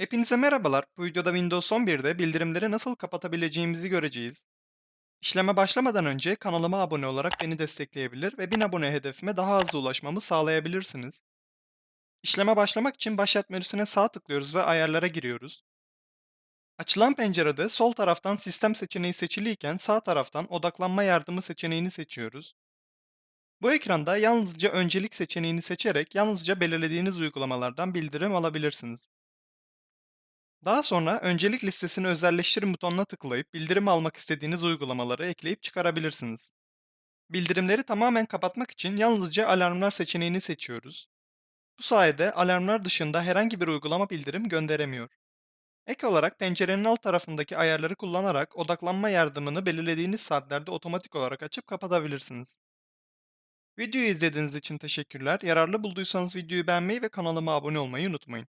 Hepinize merhabalar. Bu videoda Windows 11'de bildirimleri nasıl kapatabileceğimizi göreceğiz. İşleme başlamadan önce kanalıma abone olarak beni destekleyebilir ve 1000 abone hedefime daha hızlı ulaşmamı sağlayabilirsiniz. İşleme başlamak için Başlat menüsüne sağ tıklıyoruz ve ayarlara giriyoruz. Açılan pencerede sol taraftan sistem seçeneği seçiliyken sağ taraftan odaklanma yardımı seçeneğini seçiyoruz. Bu ekranda yalnızca öncelik seçeneğini seçerek yalnızca belirlediğiniz uygulamalardan bildirim alabilirsiniz. Daha sonra öncelik listesini özelleştirin butonuna tıklayıp bildirim almak istediğiniz uygulamaları ekleyip çıkarabilirsiniz. Bildirimleri tamamen kapatmak için yalnızca alarmlar seçeneğini seçiyoruz. Bu sayede alarmlar dışında herhangi bir uygulama bildirim gönderemiyor. Ek olarak pencerenin alt tarafındaki ayarları kullanarak odaklanma yardımını belirlediğiniz saatlerde otomatik olarak açıp kapatabilirsiniz. Videoyu izlediğiniz için teşekkürler. Yararlı bulduysanız videoyu beğenmeyi ve kanalıma abone olmayı unutmayın.